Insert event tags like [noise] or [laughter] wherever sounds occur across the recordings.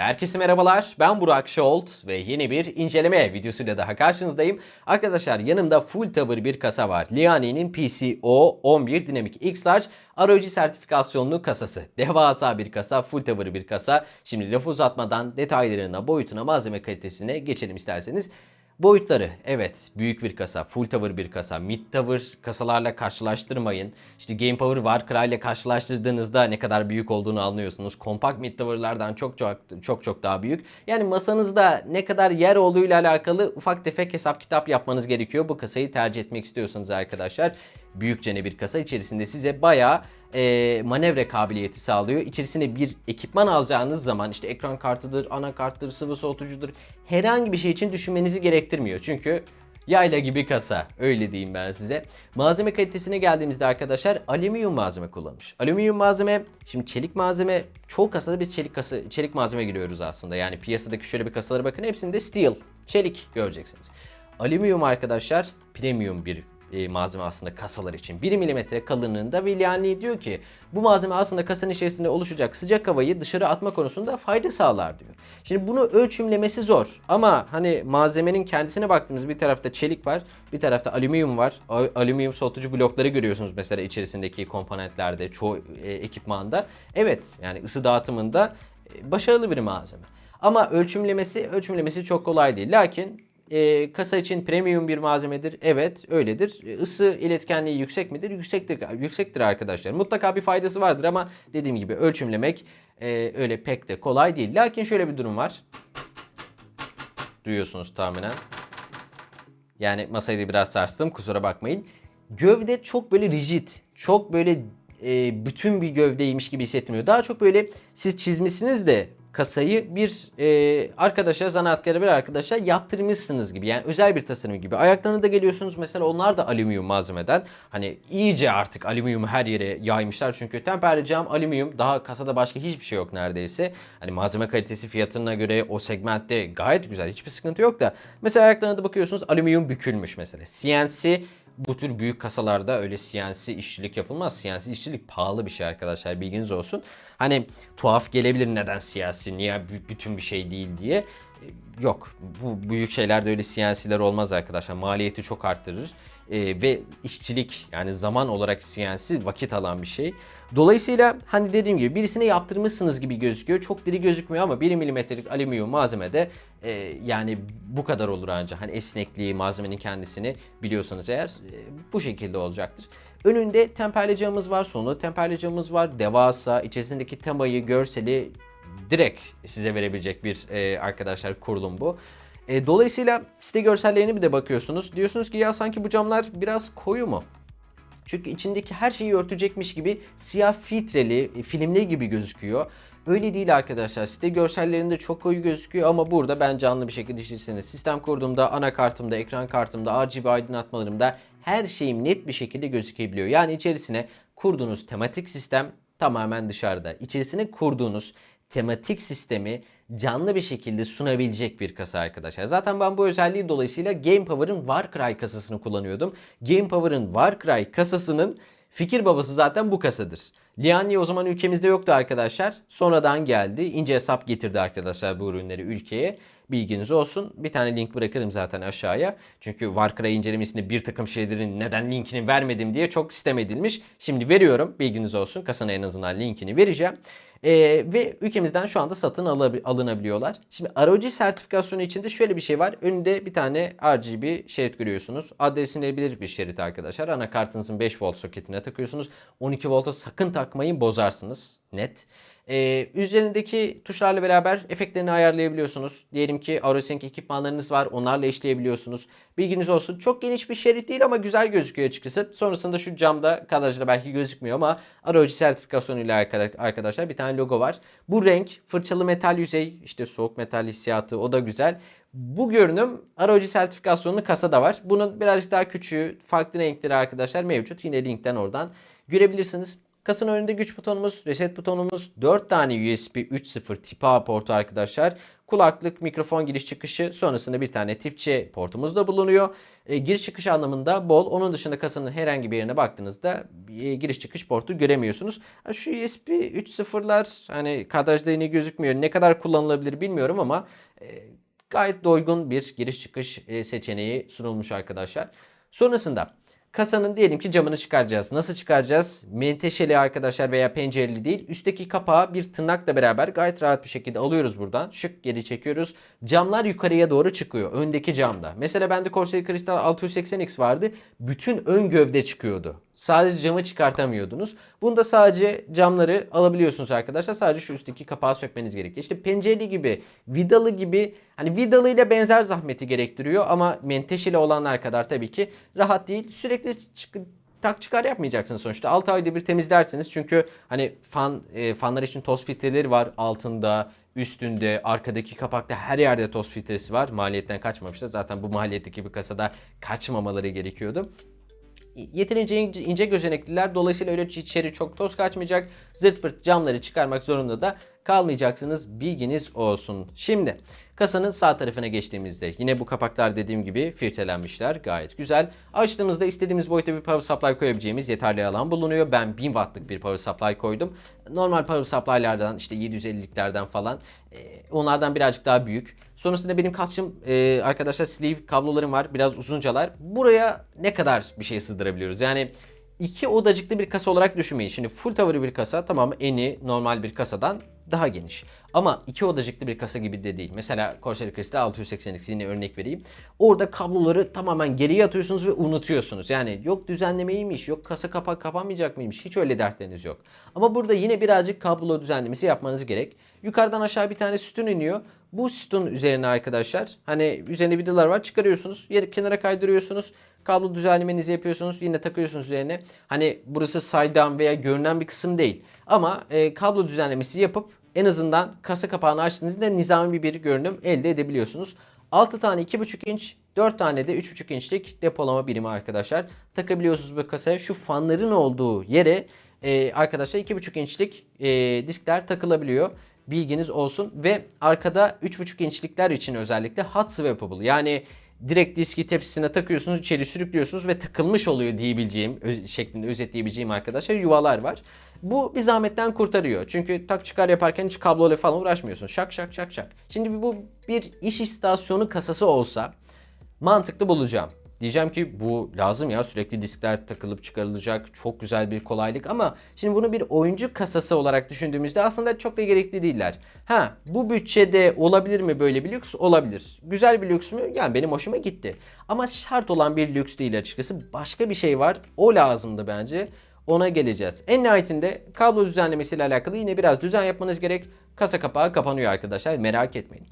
Herkese merhabalar. Ben Burak Şolt ve yeni bir inceleme videosuyla daha karşınızdayım. Arkadaşlar yanımda full tavır bir kasa var. Liani'nin PCO 11 Dynamic X Large ROG sertifikasyonlu kasası. Devasa bir kasa, full tavır bir kasa. Şimdi lafı uzatmadan detaylarına, boyutuna, malzeme kalitesine geçelim isterseniz. Boyutları evet büyük bir kasa, full tower bir kasa, mid tower kasalarla karşılaştırmayın. İşte Game Power Warcry ile karşılaştırdığınızda ne kadar büyük olduğunu anlıyorsunuz. Kompakt mid tower'lardan çok çok çok çok daha büyük. Yani masanızda ne kadar yer olduğuyla alakalı ufak tefek hesap kitap yapmanız gerekiyor. Bu kasayı tercih etmek istiyorsanız arkadaşlar büyükçene bir kasa içerisinde size bayağı e, manevra kabiliyeti sağlıyor. İçerisine bir ekipman alacağınız zaman işte ekran kartıdır, anakarttır, sıvı soğutucudur herhangi bir şey için düşünmenizi gerektirmiyor. Çünkü yayla gibi kasa öyle diyeyim ben size. Malzeme kalitesine geldiğimizde arkadaşlar alüminyum malzeme kullanmış. Alüminyum malzeme şimdi çelik malzeme çoğu kasada biz çelik kasa çelik malzeme giriyoruz aslında. Yani piyasadaki şöyle bir kasalara bakın hepsinde steel çelik göreceksiniz. Alüminyum arkadaşlar premium bir e, malzeme aslında kasalar için. 1 mm kalınlığında ve Liani diyor ki bu malzeme aslında kasanın içerisinde oluşacak sıcak havayı dışarı atma konusunda fayda sağlar diyor. Şimdi bunu ölçümlemesi zor ama hani malzemenin kendisine baktığımız bir tarafta çelik var bir tarafta alüminyum var. Alüminyum soğutucu blokları görüyorsunuz mesela içerisindeki komponentlerde çoğu e, ekipmanda. Evet yani ısı dağıtımında e, başarılı bir malzeme. Ama ölçümlemesi ölçümlemesi çok kolay değil. Lakin e, kasa için premium bir malzemedir. Evet öyledir. E, Isı iletkenliği yüksek midir? Yüksektir, yüksektir arkadaşlar. Mutlaka bir faydası vardır ama dediğim gibi ölçümlemek e, öyle pek de kolay değil. Lakin şöyle bir durum var. Duyuyorsunuz tahminen. Yani masayı da biraz sarstım kusura bakmayın. Gövde çok böyle rigid, çok böyle e, bütün bir gövdeymiş gibi hissetmiyor. Daha çok böyle siz çizmişsiniz de kasayı bir e, arkadaşa, zanaatkara bir arkadaşa yaptırmışsınız gibi. Yani özel bir tasarım gibi. Ayaklarına da geliyorsunuz mesela onlar da alüminyum malzemeden. Hani iyice artık alüminyumu her yere yaymışlar. Çünkü temperli cam, alüminyum daha kasada başka hiçbir şey yok neredeyse. Hani malzeme kalitesi fiyatına göre o segmentte gayet güzel. Hiçbir sıkıntı yok da. Mesela ayaklarına da bakıyorsunuz alüminyum bükülmüş mesela. CNC bu tür büyük kasalarda öyle CNC işçilik yapılmaz. CNC işçilik pahalı bir şey arkadaşlar bilginiz olsun. Hani tuhaf gelebilir neden CNC niye bütün bir şey değil diye. Yok bu büyük şeylerde öyle CNC'ler olmaz arkadaşlar. Maliyeti çok arttırır. E, ve işçilik yani zaman olarak CNC vakit alan bir şey. Dolayısıyla hani dediğim gibi birisine yaptırmışsınız gibi gözüküyor. Çok diri gözükmüyor ama 1 milimetrelik alüminyum malzemede e, yani bu kadar olur ancak. Hani esnekliği malzemenin kendisini biliyorsanız eğer e, bu şekilde olacaktır. Önünde temperli camımız var, sonunda temperli camımız var. Devasa, içerisindeki temayı, görseli direkt size verebilecek bir e, arkadaşlar kurulum bu. E, dolayısıyla site görsellerine bir de bakıyorsunuz. Diyorsunuz ki ya sanki bu camlar biraz koyu mu? Çünkü içindeki her şeyi örtecekmiş gibi siyah filtreli, e, filmli gibi gözüküyor. Öyle değil arkadaşlar. Site görsellerinde çok koyu gözüküyor ama burada ben canlı bir şekilde işletirseniz sistem kurduğumda, anakartımda, ekran kartımda, RGB aydınlatmalarımda her şeyim net bir şekilde gözükebiliyor. Yani içerisine kurduğunuz tematik sistem tamamen dışarıda. İçerisine kurduğunuz tematik sistemi canlı bir şekilde sunabilecek bir kasa arkadaşlar. Zaten ben bu özelliği dolayısıyla Game Power'ın Warcry kasasını kullanıyordum. Game Power'ın Warcry kasasının fikir babası zaten bu kasadır. Liani o zaman ülkemizde yoktu arkadaşlar. Sonradan geldi. İnce hesap getirdi arkadaşlar bu ürünleri ülkeye. Bilginiz olsun. Bir tane link bırakırım zaten aşağıya. Çünkü Warcry incelemesinde bir takım şeylerin neden linkini vermedim diye çok sistem edilmiş. Şimdi veriyorum. Bilginiz olsun. Kasana en azından linkini vereceğim. Ee, ve ülkemizden şu anda satın alınabiliyorlar. Şimdi ROG sertifikasyonu içinde şöyle bir şey var. Önünde bir tane RGB şerit görüyorsunuz. Adresinebilir bir şerit arkadaşlar. Anakartınızın 5 volt soketine takıyorsunuz. 12 volta sakın takmayın bozarsınız. Net. Ee, üzerindeki tuşlarla beraber efektlerini ayarlayabiliyorsunuz. Diyelim ki AuroSync ekipmanlarınız var. Onlarla işleyebiliyorsunuz. Bilginiz olsun. Çok geniş bir şerit değil ama güzel gözüküyor açıkçası. Sonrasında şu camda kadrajda belki gözükmüyor ama ROG sertifikasyonuyla arkadaşlar bir tane logo var. Bu renk fırçalı metal yüzey işte soğuk metal hissiyatı o da güzel. Bu görünüm ROG sertifikasyonlu kasada var. Bunun birazcık daha küçüğü farklı renkleri arkadaşlar mevcut. Yine linkten oradan görebilirsiniz. Kasanın önünde güç butonumuz, reset butonumuz, 4 tane USB 3.0 tip A portu arkadaşlar. Kulaklık, mikrofon giriş çıkışı, sonrasında bir tane tip C portumuz da bulunuyor. E, giriş çıkış anlamında bol. Onun dışında kasanın herhangi bir yerine baktığınızda e, giriş çıkış portu göremiyorsunuz. Şu USB 3.0'lar hani kadrajda yine gözükmüyor. Ne kadar kullanılabilir bilmiyorum ama e, gayet doygun bir giriş çıkış e, seçeneği sunulmuş arkadaşlar. Sonrasında kasanın diyelim ki camını çıkaracağız. Nasıl çıkaracağız? Menteşeli arkadaşlar veya pencereli değil. Üstteki kapağı bir tırnakla beraber gayet rahat bir şekilde alıyoruz buradan. Şık geri çekiyoruz. Camlar yukarıya doğru çıkıyor. Öndeki camda. Mesela bende Corsair Crystal 680X vardı. Bütün ön gövde çıkıyordu. Sadece camı çıkartamıyordunuz. Bunda sadece camları alabiliyorsunuz arkadaşlar. Sadece şu üstteki kapağı sökmeniz gerekiyor. İşte pencereli gibi, vidalı gibi hani vidalı ile benzer zahmeti gerektiriyor ama menteşeli olanlar kadar tabii ki rahat değil. Sürekli tak çıkar yapmayacaksınız sonuçta. 6 ayda bir temizlersiniz. Çünkü hani fan e, fanlar için toz filtreleri var altında, üstünde, arkadaki kapakta her yerde toz filtresi var. Maliyetten kaçmamışlar. Zaten bu maliyetteki bir kasada kaçmamaları gerekiyordu yeterince ince, ince gözenekliler. Dolayısıyla öyle içeri çok toz kaçmayacak. Zırt pırt camları çıkarmak zorunda da kalmayacaksınız. Bilginiz olsun. Şimdi kasanın sağ tarafına geçtiğimizde yine bu kapaklar dediğim gibi filtrelenmişler. Gayet güzel. Açtığımızda istediğimiz boyutta bir power supply koyabileceğimiz yeterli alan bulunuyor. Ben 1000 wattlık bir power supply koydum. Normal power supply'lardan işte 750'liklerden falan onlardan birazcık daha büyük. Sonrasında benim kaçım e, arkadaşlar sleeve kablolarım var. Biraz uzuncalar. Buraya ne kadar bir şey sığdırabiliyoruz? Yani iki odacıklı bir kasa olarak düşünmeyin. Şimdi full tower'ı bir kasa tamam eni normal bir kasadan daha geniş. Ama iki odacıklı bir kasa gibi de değil. Mesela Corsair Crystal 682 yine örnek vereyim. Orada kabloları tamamen geriye atıyorsunuz ve unutuyorsunuz. Yani yok düzenlemeymiş, yok kasa kapak kapanmayacak mıymış. Hiç öyle dertleriniz yok. Ama burada yine birazcık kablo düzenlemesi yapmanız gerek. Yukarıdan aşağı bir tane sütun iniyor. Bu sütun üzerine arkadaşlar hani üzerinde vidalar var çıkarıyorsunuz. Yer kenara kaydırıyorsunuz. Kablo düzenlemenizi yapıyorsunuz. Yine takıyorsunuz üzerine. Hani burası saydam veya görünen bir kısım değil. Ama e, kablo düzenlemesi yapıp en azından kasa kapağını açtığınızda nizami bir görünüm elde edebiliyorsunuz. 6 tane 2.5 inç, 4 tane de 3.5 inçlik depolama birimi arkadaşlar. Takabiliyorsunuz bu kasaya. Şu fanların olduğu yere e, arkadaşlar 2.5 inçlik e, diskler takılabiliyor. Bilginiz olsun. Ve arkada 3.5 inçlikler için özellikle hot swappable. Yani direkt diski tepsisine takıyorsunuz, içeri sürüklüyorsunuz ve takılmış oluyor diyebileceğim şeklinde özetleyebileceğim arkadaşlar yuvalar var. Bu bir zahmetten kurtarıyor. Çünkü tak çıkar yaparken hiç kabloyla falan uğraşmıyorsun. Şak şak şak şak. Şimdi bu bir iş istasyonu kasası olsa mantıklı bulacağım. Diyeceğim ki bu lazım ya sürekli diskler takılıp çıkarılacak çok güzel bir kolaylık ama şimdi bunu bir oyuncu kasası olarak düşündüğümüzde aslında çok da gerekli değiller. Ha bu bütçede olabilir mi böyle bir lüks? Olabilir. Güzel bir lüks mü? Yani benim hoşuma gitti. Ama şart olan bir lüks değil açıkçası. Başka bir şey var. O lazımdı bence. Ona geleceğiz. En nihayetinde kablo düzenlemesiyle alakalı yine biraz düzen yapmanız gerek. Kasa kapağı kapanıyor arkadaşlar. Merak etmeyin.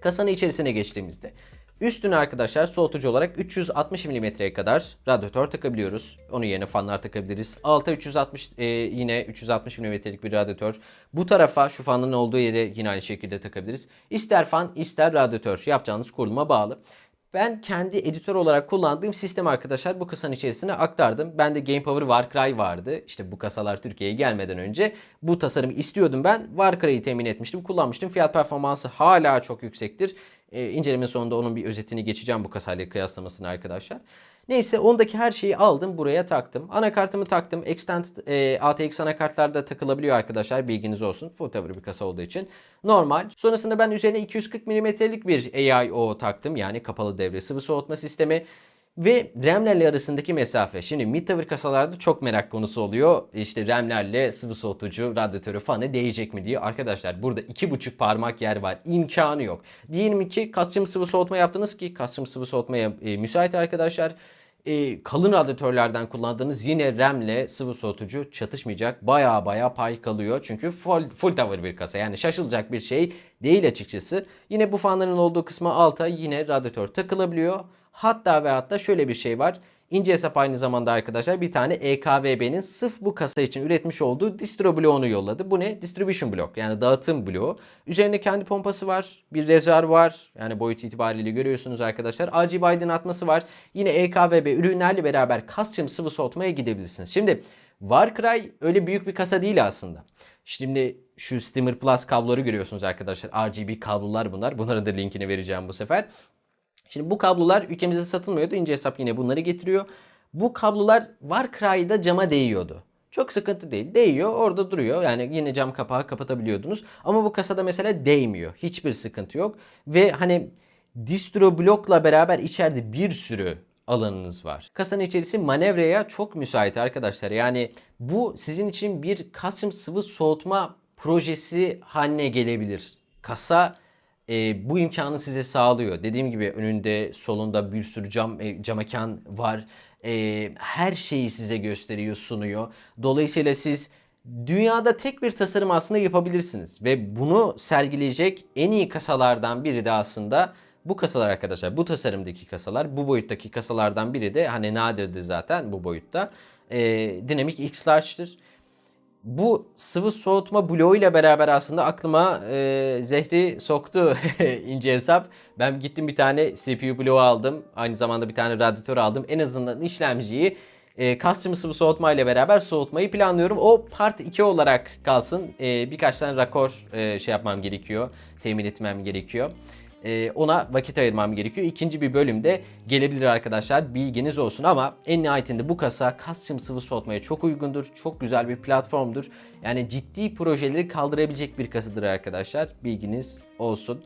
Kasanın içerisine geçtiğimizde Üstüne arkadaşlar soğutucu olarak 360 mm'ye kadar radyatör takabiliyoruz. Onun yerine fanlar takabiliriz. Alta 360 e, yine 360 mm'lik bir radyatör. Bu tarafa şu fanın olduğu yere yine aynı şekilde takabiliriz. İster fan ister radyatör yapacağınız kuruluma bağlı. Ben kendi editör olarak kullandığım sistem arkadaşlar bu kasanın içerisine aktardım. Bende Game Power Warcry vardı. İşte bu kasalar Türkiye'ye gelmeden önce bu tasarımı istiyordum ben. Warcry'yi temin etmiştim, kullanmıştım. Fiyat performansı hala çok yüksektir. Ee, incelemenin sonunda onun bir özetini geçeceğim bu kasayla kıyaslamasını arkadaşlar. Neyse ondaki her şeyi aldım buraya taktım. Anakartımı taktım. Extend e, ATX anakartlar da takılabiliyor arkadaşlar bilginiz olsun. Full bir kasa olduğu için. Normal. Sonrasında ben üzerine 240 mm'lik bir AIO taktım. Yani kapalı devre sıvı soğutma sistemi. Ve RAM'lerle arasındaki mesafe. Şimdi mid tower kasalarda çok merak konusu oluyor. İşte RAM'lerle sıvı soğutucu, radyatörü fanı değecek mi diye. Arkadaşlar burada iki buçuk parmak yer var. İmkanı yok. Diyelim ki custom sıvı soğutma yaptınız ki custom sıvı soğutmaya e, müsait arkadaşlar. E, kalın radyatörlerden kullandığınız yine RAM'le sıvı soğutucu çatışmayacak. Baya baya pay kalıyor. Çünkü full, full tower bir kasa. Yani şaşılacak bir şey değil açıkçası. Yine bu fanların olduğu kısma alta yine radyatör takılabiliyor. Hatta ve hatta şöyle bir şey var. İnce hesap aynı zamanda arkadaşlar bir tane EKVB'nin sırf bu kasa için üretmiş olduğu distro bloğunu yolladı. Bu ne? Distribution blok yani dağıtım bloğu. Üzerinde kendi pompası var. Bir rezervuar yani boyut itibariyle görüyorsunuz arkadaşlar. RGB aydınlatması var. Yine EKVB ürünlerle beraber custom sıvı soğutmaya gidebilirsiniz. Şimdi Warcry öyle büyük bir kasa değil aslında. Şimdi şu Steamer Plus kabloları görüyorsunuz arkadaşlar. RGB kablolar bunlar. Bunların da linkini vereceğim bu sefer. Şimdi bu kablolar ülkemizde satılmıyordu. İnce hesap yine bunları getiriyor. Bu kablolar Warcry'da cama değiyordu. Çok sıkıntı değil. Değiyor orada duruyor. Yani yine cam kapağı kapatabiliyordunuz. Ama bu kasada mesela değmiyor. Hiçbir sıkıntı yok. Ve hani distro blokla beraber içeride bir sürü alanınız var. Kasanın içerisi manevraya çok müsait arkadaşlar. Yani bu sizin için bir custom sıvı soğutma projesi haline gelebilir. Kasa e, bu imkanı size sağlıyor. Dediğim gibi önünde solunda bir sürü cam e, cam var. E, her şeyi size gösteriyor, sunuyor. Dolayısıyla siz dünyada tek bir tasarım aslında yapabilirsiniz ve bunu sergileyecek en iyi kasalardan biri de aslında bu kasalar arkadaşlar. Bu tasarımdaki kasalar, bu boyuttaki kasalardan biri de hani nadirdir zaten bu boyutta. E, Dynamic X Large'dır bu sıvı soğutma bloğu ile beraber aslında aklıma e, zehri soktu [laughs] ince hesap. Ben gittim bir tane CPU bloğu aldım. Aynı zamanda bir tane radyatör aldım. En azından işlemciyi e, custom sıvı soğutma ile beraber soğutmayı planlıyorum. O part 2 olarak kalsın. E, birkaç tane rakor e, şey yapmam gerekiyor. Temin etmem gerekiyor. Ee, ona vakit ayırmam gerekiyor. İkinci bir bölümde gelebilir arkadaşlar. Bilginiz olsun ama en nihayetinde bu kasa custom sıvı soğutmaya çok uygundur. Çok güzel bir platformdur. Yani ciddi projeleri kaldırabilecek bir kasadır arkadaşlar. Bilginiz olsun.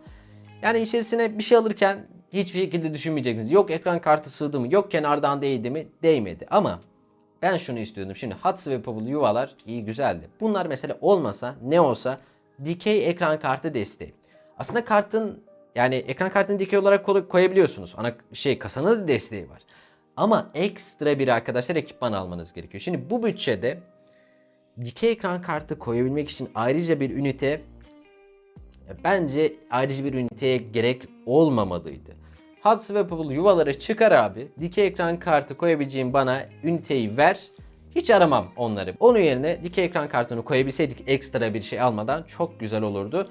Yani içerisine bir şey alırken hiçbir şekilde düşünmeyeceksiniz. Yok ekran kartı sığdı mı? Yok kenardan değdi mi? Değmedi. Ama ben şunu istiyordum. Şimdi hot swappable yuvalar iyi güzeldi. Bunlar mesela olmasa ne olsa dikey ekran kartı desteği. Aslında kartın yani ekran kartını dikey olarak koyabiliyorsunuz. Ana şey kasanın da desteği var. Ama ekstra bir arkadaşlar ekipman almanız gerekiyor. Şimdi bu bütçede dikey ekran kartı koyabilmek için ayrıca bir ünite bence ayrıca bir üniteye gerek olmamalıydı. Hot swappable yuvaları çıkar abi. Dikey ekran kartı koyabileceğim bana üniteyi ver. Hiç aramam onları. Onun yerine dikey ekran kartını koyabilseydik ekstra bir şey almadan çok güzel olurdu.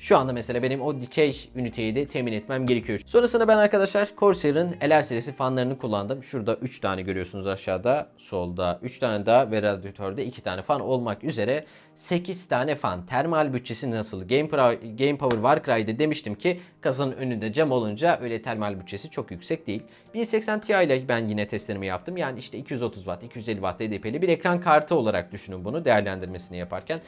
Şu anda mesela benim o dikey üniteyi de temin etmem gerekiyor. Sonrasında ben arkadaşlar Corsair'ın LR serisi fanlarını kullandım. Şurada 3 tane görüyorsunuz aşağıda. Solda 3 tane daha ve radyatörde 2 tane fan olmak üzere 8 tane fan. Termal bütçesi nasıl? Game, Pro, Game Power Warcry'de demiştim ki kasanın önünde cam olunca öyle termal bütçesi çok yüksek değil. 1080 Ti ile ben yine testlerimi yaptım. Yani işte 230 Watt, 250 Watt EDP'li bir ekran kartı olarak düşünün bunu değerlendirmesini yaparken.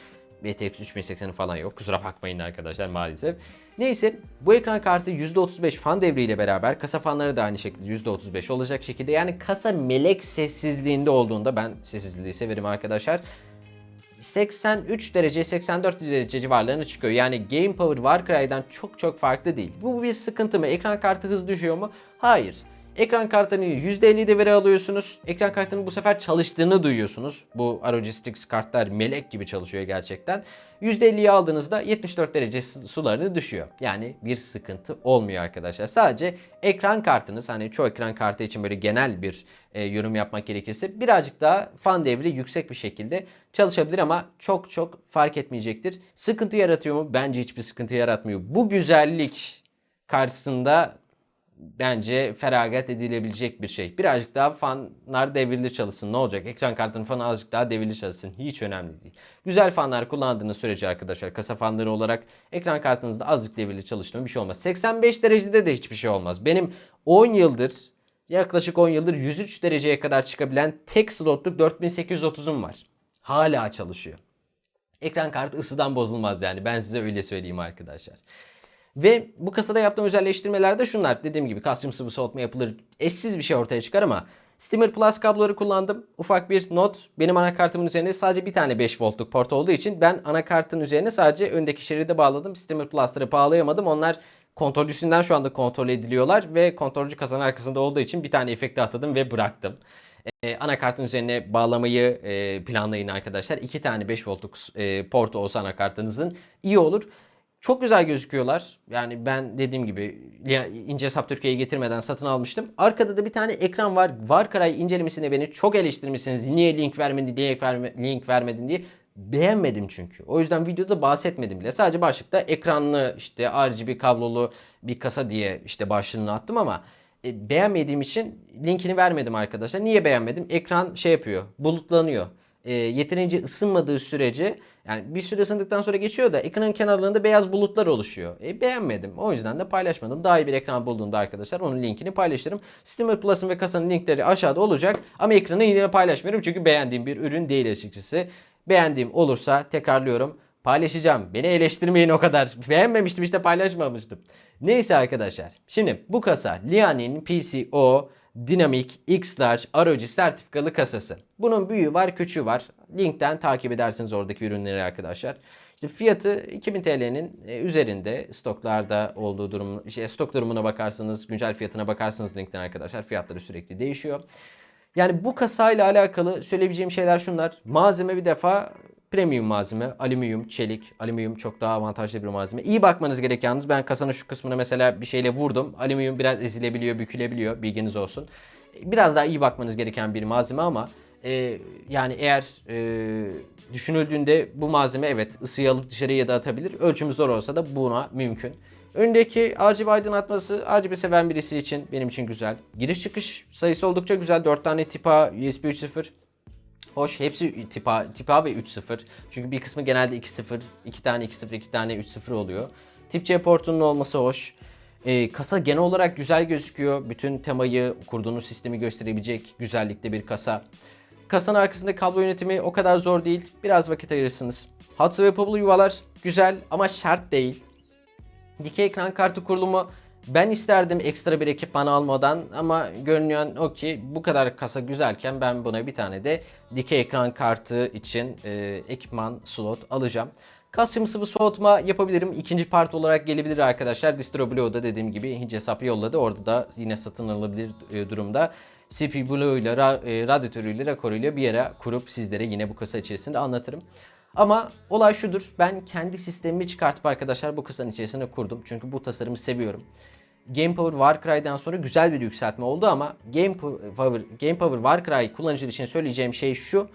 BTX 3080'i falan yok. Kusura bakmayın arkadaşlar maalesef. Neyse bu ekran kartı %35 fan devriyle beraber kasa fanları da aynı şekilde %35 olacak şekilde. Yani kasa melek sessizliğinde olduğunda ben sessizliği severim arkadaşlar. 83 derece 84 derece civarlarına çıkıyor. Yani Game Power Warcry'dan çok çok farklı değil. Bu bir sıkıntı mı? Ekran kartı hız düşüyor mu? Hayır. Ekran kartını %50'de veri alıyorsunuz. Ekran kartının bu sefer çalıştığını duyuyorsunuz. Bu ROG Strix kartlar melek gibi çalışıyor gerçekten. %50'yi aldığınızda 74 derece sularını düşüyor. Yani bir sıkıntı olmuyor arkadaşlar. Sadece ekran kartınız hani çoğu ekran kartı için böyle genel bir e, yorum yapmak gerekirse birazcık daha fan devri yüksek bir şekilde çalışabilir ama çok çok fark etmeyecektir. Sıkıntı yaratıyor mu? Bence hiçbir sıkıntı yaratmıyor. Bu güzellik karşısında bence feragat edilebilecek bir şey. Birazcık daha fanlar devirli çalışsın. Ne olacak? Ekran kartının fanı azıcık daha devirli çalışsın. Hiç önemli değil. Güzel fanlar kullandığınız sürece arkadaşlar kasa fanları olarak ekran kartınızda azıcık devirli çalıştığında bir şey olmaz. 85 derecede de hiçbir şey olmaz. Benim 10 yıldır yaklaşık 10 yıldır 103 dereceye kadar çıkabilen tek slotluk 4830'um var. Hala çalışıyor. Ekran kartı ısıdan bozulmaz yani. Ben size öyle söyleyeyim arkadaşlar. Ve bu kasada yaptığım özelleştirmeler de şunlar. Dediğim gibi custom sıvı soğutma yapılır. Eşsiz bir şey ortaya çıkar ama Steamer Plus kabloları kullandım. Ufak bir not. Benim anakartımın üzerinde sadece bir tane 5 voltluk port olduğu için ben anakartın üzerine sadece öndeki şeride bağladım. Steamer Plus'ları bağlayamadım. Onlar kontrolcüsünden şu anda kontrol ediliyorlar ve kontrolcü kasanın arkasında olduğu için bir tane efekti atadım ve bıraktım. Ee, anakartın üzerine bağlamayı e, planlayın arkadaşlar. İki tane 5 voltluk e, portu olsa anakartınızın iyi olur. Çok güzel gözüküyorlar. Yani ben dediğim gibi ince hesap Türkiye'ye getirmeden satın almıştım. Arkada da bir tane ekran var. Warcry incelemesine beni çok eleştirmişsiniz. Niye link vermedin, niye verme, link vermedin diye. Beğenmedim çünkü. O yüzden videoda bahsetmedim bile. Sadece başlıkta ekranlı işte RGB kablolu bir kasa diye işte başlığını attım ama e, beğenmediğim için linkini vermedim arkadaşlar. Niye beğenmedim? Ekran şey yapıyor. Bulutlanıyor. E, yeterince ısınmadığı sürece yani bir süre ısındıktan sonra geçiyor da ekranın kenarlarında beyaz bulutlar oluşuyor. E, beğenmedim. O yüzden de paylaşmadım. Daha iyi bir ekran bulduğumda arkadaşlar onun linkini paylaşırım. Steamer Plus'ın ve kasanın linkleri aşağıda olacak. Ama ekranı yine paylaşmıyorum çünkü beğendiğim bir ürün değil açıkçası. Beğendiğim olursa tekrarlıyorum paylaşacağım. Beni eleştirmeyin o kadar. [laughs] Beğenmemiştim işte paylaşmamıştım. Neyse arkadaşlar. Şimdi bu kasa Liaoning PCO Dynamic X-Large ROG sertifikalı kasası. Bunun büyüğü var, küçüğü var. Linkten takip edersiniz oradaki ürünleri arkadaşlar. İşte fiyatı 2000 TL'nin e, üzerinde stoklarda olduğu durum, şey, stok durumuna bakarsanız, güncel fiyatına bakarsanız linkten arkadaşlar fiyatları sürekli değişiyor. Yani bu kasayla alakalı söyleyebileceğim şeyler şunlar. Malzeme bir defa premium malzeme. Alüminyum, çelik. Alüminyum çok daha avantajlı bir malzeme. İyi bakmanız gerek yalnız. Ben kasanın şu kısmına mesela bir şeyle vurdum. Alüminyum biraz ezilebiliyor, bükülebiliyor. Bilginiz olsun. Biraz daha iyi bakmanız gereken bir malzeme ama e, yani eğer e, düşünüldüğünde bu malzeme evet ısıyı alıp dışarıya da atabilir. Ölçümü zor olsa da buna mümkün. Öndeki RGB aydınlatması RGB seven birisi için benim için güzel. Giriş çıkış sayısı oldukça güzel. 4 tane tip A USB 3.0. Hoş hepsi tip A, tip A ve 3.0. Çünkü bir kısmı genelde 2.0, 2 tane 2.0, 2 tane 3.0 oluyor. Tip C portunun olması hoş. Ee, kasa genel olarak güzel gözüküyor. Bütün temayı, kurduğunuz sistemi gösterebilecek güzellikte bir kasa. Kasanın arkasında kablo yönetimi o kadar zor değil. Biraz vakit ayırırsınız. Hot swappable yuvalar güzel ama şart değil. Dikey ekran kartı kurulumu ben isterdim ekstra bir ekipman almadan ama görünen o ki bu kadar kasa güzelken ben buna bir tane de dikey ekran kartı için e, ekipman slot alacağım. Custom sıvı soğutma yapabilirim. İkinci part olarak gelebilir arkadaşlar. DistroBlue'da dediğim gibi hince hesap yolladı. Orada da yine satın alabilir e, durumda. CP Blue ile e, radyatörüyle, rakoruyla bir yere kurup sizlere yine bu kasa içerisinde anlatırım. Ama olay şudur. Ben kendi sistemimi çıkartıp arkadaşlar bu kasanın içerisine kurdum. Çünkü bu tasarımı seviyorum. Game Power Warcry'den sonra güzel bir yükseltme oldu ama Game Power, Game Power Warcry kullanıcılar için söyleyeceğim şey şu.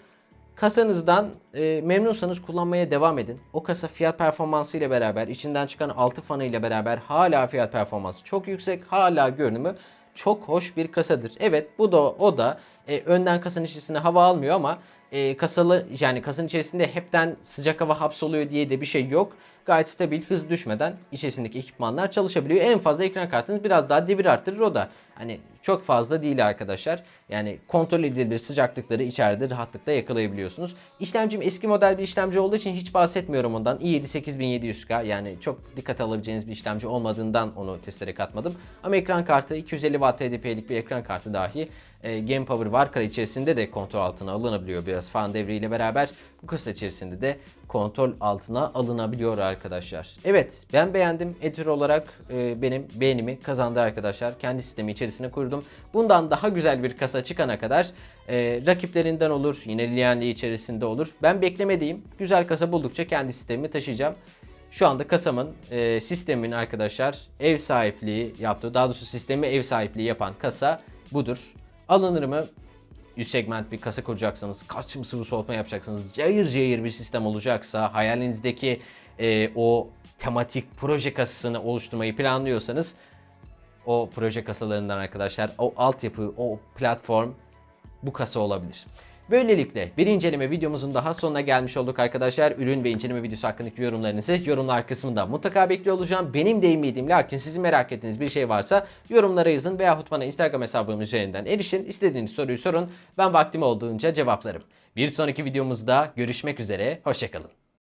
Kasanızdan e, memnunsanız kullanmaya devam edin. O kasa fiyat performansı ile beraber, içinden çıkan 6 fanı ile beraber hala fiyat performansı çok yüksek, hala görünümü çok hoş bir kasadır. Evet bu da o da e, önden kasanın içerisine hava almıyor ama e, kasalı yani kasanın içerisinde hepten sıcak hava hapsoluyor diye de bir şey yok. Gayet stabil, hız düşmeden içerisindeki ekipmanlar çalışabiliyor. En fazla ekran kartınız biraz daha devir arttırır o da. Hani çok fazla değil arkadaşlar. Yani kontrol edilebilir sıcaklıkları içeride rahatlıkla yakalayabiliyorsunuz. İşlemcim eski model bir işlemci olduğu için hiç bahsetmiyorum ondan. i7 8700K yani çok dikkate alabileceğiniz bir işlemci olmadığından onu testlere katmadım. Ama ekran kartı 250 Watt TDP'lik bir ekran kartı dahi e, Game Power Warcry içerisinde de kontrol altına alınabiliyor biraz fan devriyle beraber. Bu kasa içerisinde de kontrol altına alınabiliyor arkadaşlar. Evet ben beğendim. Etür olarak e, benim beğenimi kazandı arkadaşlar. Kendi sistemi içerisine kurdum. Bundan daha güzel bir kasa çıkana kadar e, rakiplerinden olur. Yine Lianli içerisinde olur. Ben beklemediğim güzel kasa buldukça kendi sistemimi taşıyacağım. Şu anda kasamın, e, sistemin arkadaşlar ev sahipliği yaptığı, daha doğrusu sistemi ev sahipliği yapan kasa budur. Alınır mı? Üst segment bir kasa kuracaksanız, custom sıvı soğutma yapacaksanız, cayır cayır bir sistem olacaksa, hayalinizdeki e, o tematik proje kasasını oluşturmayı planlıyorsanız o proje kasalarından arkadaşlar o altyapı, o platform bu kasa olabilir. Böylelikle bir inceleme videomuzun daha sonuna gelmiş olduk arkadaşlar. Ürün ve inceleme videosu hakkındaki yorumlarınızı yorumlar kısmında mutlaka bekliyor olacağım. Benim değinmediğim lakin sizin merak ettiğiniz bir şey varsa yorumlara yazın veyahut bana Instagram hesabım üzerinden erişin. İstediğiniz soruyu sorun. Ben vaktim olduğunca cevaplarım. Bir sonraki videomuzda görüşmek üzere. Hoşçakalın.